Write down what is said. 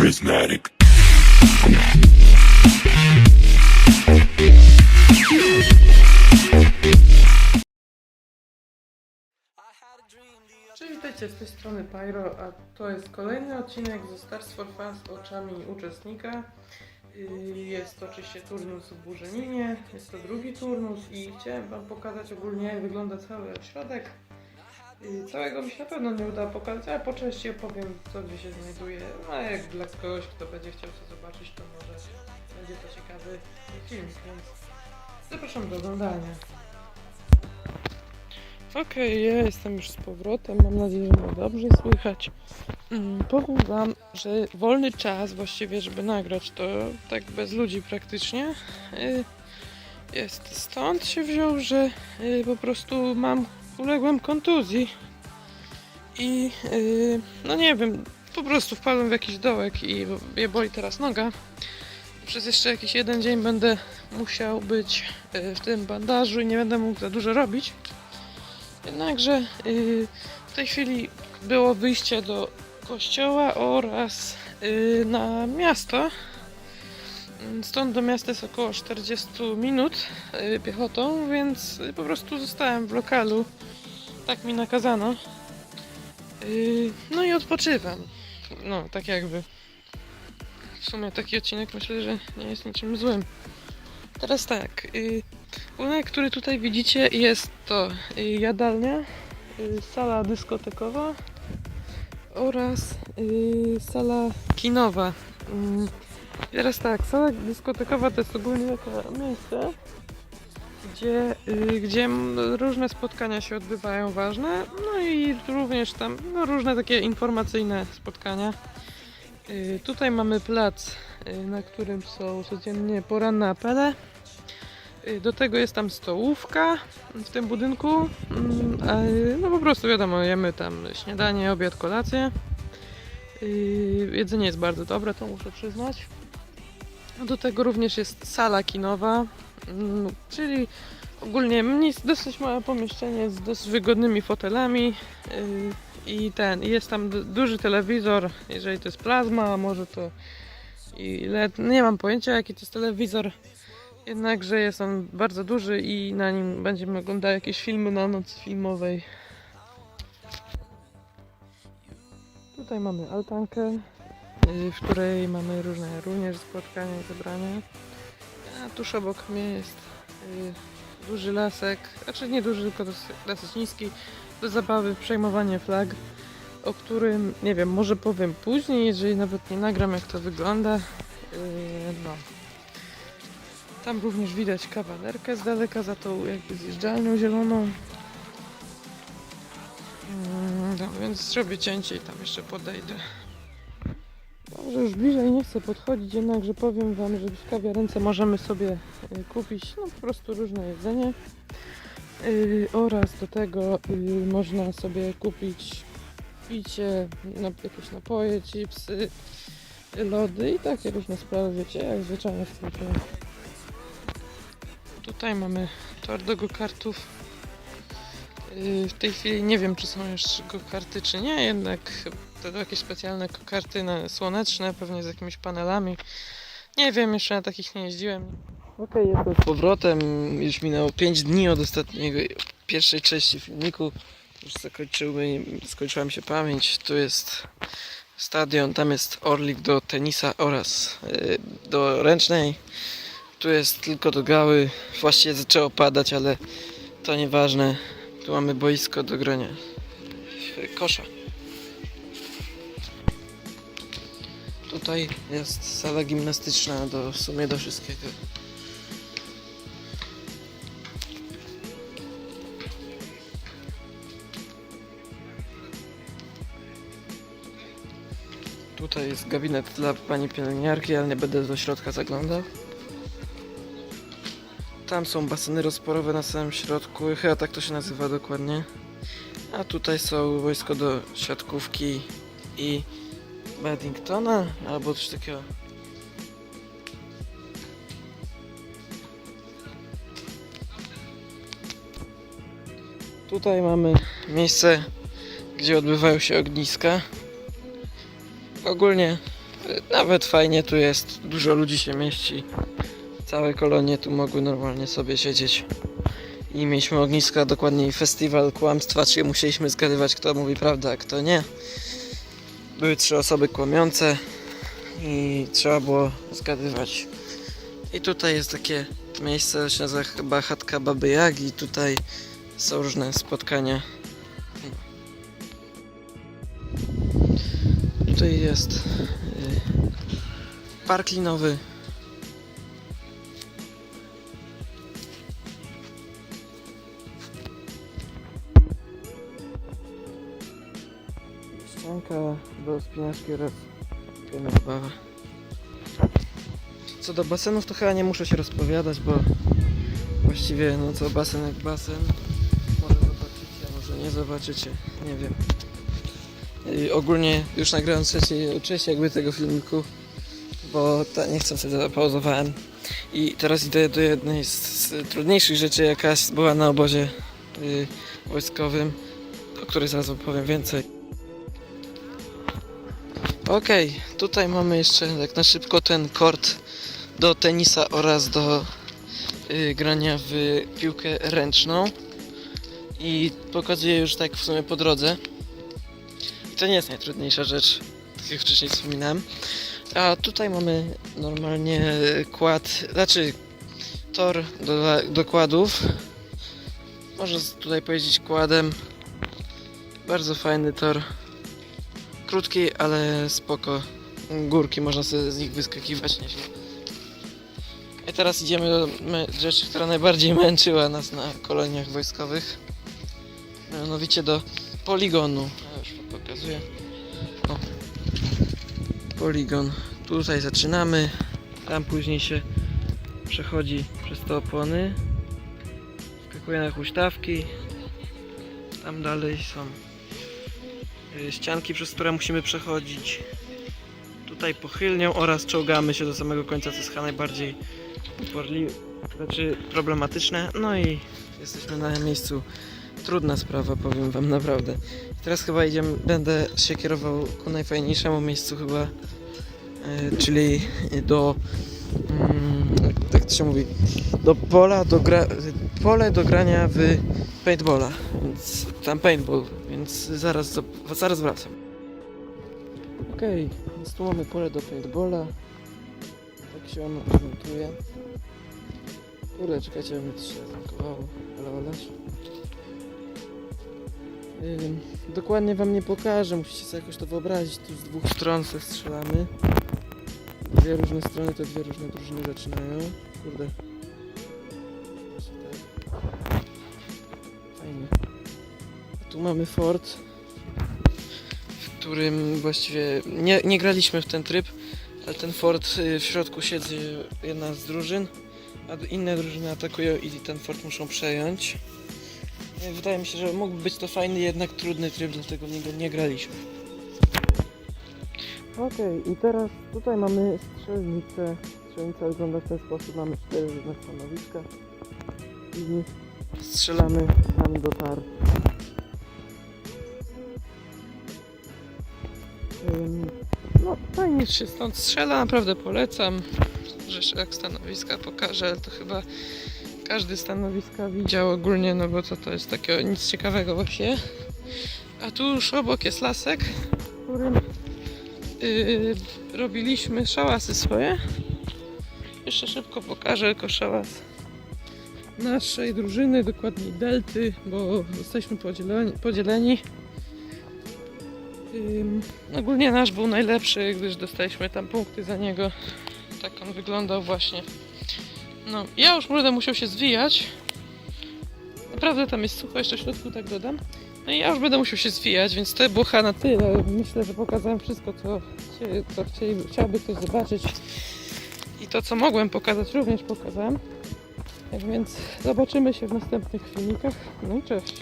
Prismatic. Cześć, witajcie z tej strony Pyro, a to jest kolejny odcinek ze Stars for Fans oczami uczestnika. Yy, Jest to oczywiście turnus w Burzeninie, jest to drugi turnus i chciałem Wam pokazać ogólnie jak wygląda cały ośrodek. Całego mi się na pewno nie uda pokazać, ale po części opowiem co gdzie się znajduje. No a jak dla kogoś, kto będzie chciał to zobaczyć, to może będzie to ciekawy film, więc zapraszam do oglądania. Okej, ja jestem już z powrotem. Mam nadzieję, że mnie dobrze słychać. Mm, powiem Wam, że wolny czas właściwie, żeby nagrać to tak bez ludzi praktycznie, y, jest stąd się wziął, że y, po prostu mam, uległem kontuzji i y, no nie wiem, po prostu wpadłem w jakiś dołek i mnie boli teraz noga. Przez jeszcze jakiś jeden dzień będę musiał być y, w tym bandażu i nie będę mógł za dużo robić. Jednakże y, w tej chwili było wyjście do kościoła oraz y, na miasto. Mm, Stąd do miasta jest około 40 minut y, piechotą, więc y, po prostu zostałem w lokalu. Tak mi nakazano. Y, no i odpoczywam. No, tak jakby. W sumie taki odcinek myślę, że nie jest niczym złym. Teraz tak. Y, Budynek, który tutaj widzicie, jest to y, jadalnia, y, sala dyskotekowa oraz y, sala kinowa. I Teraz tak, sala dyskotekowa to jest ogólnie takie miejsce, gdzie, y, gdzie różne spotkania się odbywają ważne, no i również tam no, różne takie informacyjne spotkania. Y, Tutaj mamy plac, y, na którym są codziennie poranne apele. Y, Do tego jest tam stołówka w tym budynku. Mm, No po prostu wiadomo, jemy tam śniadanie, obiad, kolację. Y, Jedzenie jest bardzo dobre, to muszę przyznać. A Do tego również jest sala kinowa, mm, czyli ogólnie dosyć małe pomieszczenie z dosyć wygodnymi fotelami. y, I ten, jest tam du- duży telewizor, jeżeli to jest plazma, a może to i LED. Nie mam pojęcia jaki to jest telewizor. Jednakże jest on bardzo duży i na nim będziemy oglądać jakieś filmy na noc filmowej. Tutaj mamy altankę, w której mamy różne również spotkania i zebrania. A tuż obok mnie jest y, duży lasek, znaczy nie duży, tylko dosyć niski, do zabawy przejmowanie flag, o którym, nie wiem, może powiem później, jeżeli nawet nie nagram jak to wygląda. Y, No. Tam również widać kawalerkę z daleka za tą jakby zjeżdżalnią zieloną. Mm, No, więc zrobię cięcie i tam jeszcze podejdę. Dobrze, już bliżej nie chcę podchodzić, jednakże powiem Wam, że w kawiarence możemy sobie y, kupić no, po prostu różne jedzenie. Y, oraz do tego y, można sobie kupić picie, no, jakieś napoje, chipsy, lody i takie różne sprawy, wiecie, jak zwyczajnie w kraju. Tutaj mamy tor do go-kartów. W tej chwili nie wiem, czy są już go-karty, czy nie, jednak to jakieś specjalne go-karty na słoneczne, pewnie z jakimiś panelami. Nie wiem, jeszcze na takich nie jeździłem. Okej, jestem z powrotem. Już minęło 5 dni od ostatniego, pierwszej części filmiku. Już zakończyły, skończyła mi się pamięć. Tu jest stadion, tam jest orlik do tenisa oraz yy, do ręcznej. Tu jest tylko do gały. Właściwie zaczęło padać, ale to nieważne. Tu mamy boisko do grania kosza. Tutaj jest sala gimnastyczna do, w sumie do wszystkiego. Tutaj jest gabinet dla pani pielęgniarki, ale nie będę do środka zaglądał. Tam są baseny rozporowe na samym środku, chyba tak to się nazywa dokładnie. A tutaj są wojsko do siatkówki i Paddingtona, albo coś takiego. Tutaj mamy miejsce, gdzie odbywają się ogniska. Ogólnie Y, Nawet fajnie tu jest, dużo ludzi się mieści. Całe kolonie tu mogły normalnie sobie siedzieć. I mieliśmy ogniska, dokładniej festiwal kłamstwa, czyli musieliśmy zgadywać kto mówi prawdę, a kto nie. Były trzy osoby kłamiące i trzeba było zgadywać. I tutaj jest takie miejsce, się nazywa chyba chatka Baby Jagi. Tutaj są różne spotkania. Tutaj jest y, park linowy. Ścianka do spinaczki oraz zabawa. Co do basenów to chyba nie muszę się rozpowiadać, bo właściwie no co basen jak basen. Może zobaczycie, może nie zobaczycie, nie wiem. I ogólnie już nagrałem trzeci, trzeci jakby tego filmiku, bo ta, nie chcę wtedy zapauzowałem. I teraz idę do jednej z, z trudniejszych rzeczy, jaka była na obozie y, wojskowym, o której zaraz opowiem więcej. Okej, tutaj mamy jeszcze tak na szybko ten kort do tenisa oraz do y, grania w piłkę ręczną. I pokazuję już tak w sumie po drodze. I to nie jest najtrudniejsza rzecz, tak jak wcześniej wspominałem. A tutaj mamy normalnie kład, znaczy tor do, do kładów. Można tutaj pojeździć kładem. Bardzo fajny tor. Krótki, ale spoko. Górki można sobie z nich wyskakiwać nieźle. I teraz idziemy do rzeczy, która najbardziej męczyła nas na koloniach wojskowych. Mianowicie do poligonu. Ja już pokazuję. O. Poligon. Tutaj zaczynamy. Tam później się przechodzi przez te opony. Skakuje na huśtawki. Tam dalej są ścianki, przez które musimy przechodzić. Tutaj pochylnią oraz czołgamy się do samego końca, co jest chyba najbardziej uporliwe, znaczy problematyczne. No i jesteśmy na miejscu. Trudna sprawa, powiem wam naprawdę. Teraz chyba idziemy, będę się kierował ku najfajniejszemu miejscu chyba, e, czyli do, mm, jak to się mówi, do pola, do gra, pole do grania w paintballa, więc tam paintball, więc zaraz, zaraz wracam. Okej, więc tu mamy pole do paintballa, tak się ono prezentuje. Kurde, czekajcie, mi to się zamkowało, ale olać. Dokładnie wam nie pokażę, musicie sobie jakoś to wyobrazić. Tu z dwóch stron se strzelamy. Dwie różne strony, to dwie różne drużyny zaczynają. Kurde. Tak. Fajnie. Tu mamy fort, w którym właściwie nie, nie graliśmy w ten tryb, ale ten fort y, w środku siedzi jedna z drużyn, a inne drużyny atakują i ten fort muszą przejąć. Wydaje mi się, że mógłby być to fajny, jednak trudny tryb, dlatego w niego nie graliśmy. Okej, i teraz tutaj mamy strzelnicę. Strzelnica wygląda w ten sposób. Mamy cztery różne stanowiska. I strzelamy tam do tar. No, fajnie się stąd strzela, naprawdę polecam. Że jak stanowiska pokażę, ale to chyba każdy stanowiska widział ogólnie, no bo co to jest takiego nic ciekawego właśnie. A tu już obok jest lasek, w którym yy, robiliśmy szałasy swoje. Jeszcze szybko pokażę jako szałas naszej drużyny, dokładniej delty, bo jesteśmy podzieleni. podzieleni. Ogólnie nasz był najlepszy, gdyż dostaliśmy tam punkty za niego. Tak on wyglądał właśnie. No, ja już będę musiał się zwijać. Naprawdę tam jest sucho, jeszcze w środku tak dodam. No i ja już będę musiał się zwijać, więc to było na tyle. Myślę, że pokazałem wszystko, co, co chciałby ktoś zobaczyć. I to, co mogłem pokazać, również pokazałem. Tak więc zobaczymy się w następnych filmikach. No i cześć.